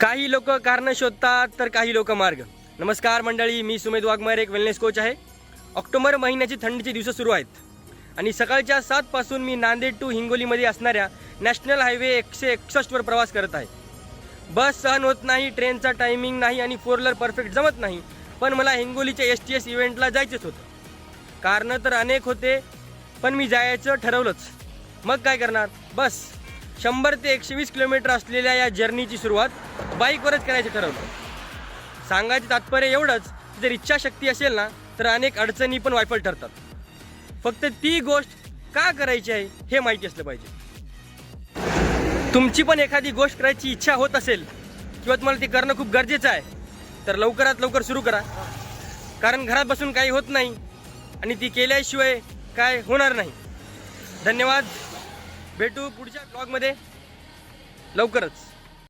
काही लोक कारण शोधतात तर काही लोक मार्ग. नमस्कार मंडळी मी सुमेध वाघमारे एक वेलनेस कोच आहे. ऑक्टोबर महिन्याची थंडीचे दिवस सुरू आहेत. आणि सकाळच्या सातपासून मी नांदेड टू हिंगोलीमध्ये असणाऱ्या नॅशनल हायवे एकशे एकसष्टवर प्रवास करत आहे. बस सहन होत नाही ट्रेनचा टायमिंग नाही आणि फोर व्हीलर परफेक्ट जमत नाही. पण मला हिंगोलीच्या एस टी एस इव्हेंटला जायचंच होतं. कारणं तर अनेक होते पण मी जायचं ठरवलंच. मग काय करणार? बस. शंभर ते एकशे वीस किलोमीटर असलेल्या या जर्नीची सुरुवात बाईकवरच करायचं ठरवलं. सांगायचं तात्पर्य एवढंच की जर इच्छाशक्ती असेल ना तर अनेक अडचणी पण वायफल ठरतात. फक्त ती गोष्ट का करायची आहे हे माहिती असलं पाहिजे. तुमची पण एखादी गोष्ट करायची इच्छा होत असेल किंवा तुम्हाला ते करणं खूप गरजेचं आहे तर लवकरात लवकर सुरू करा. कारण घरात बसून काही होत नाही आणि ती केल्याशिवाय काय होणार नाही. धन्यवाद. भेटू पुढच्या ब्लॉगमध्ये लवकरच.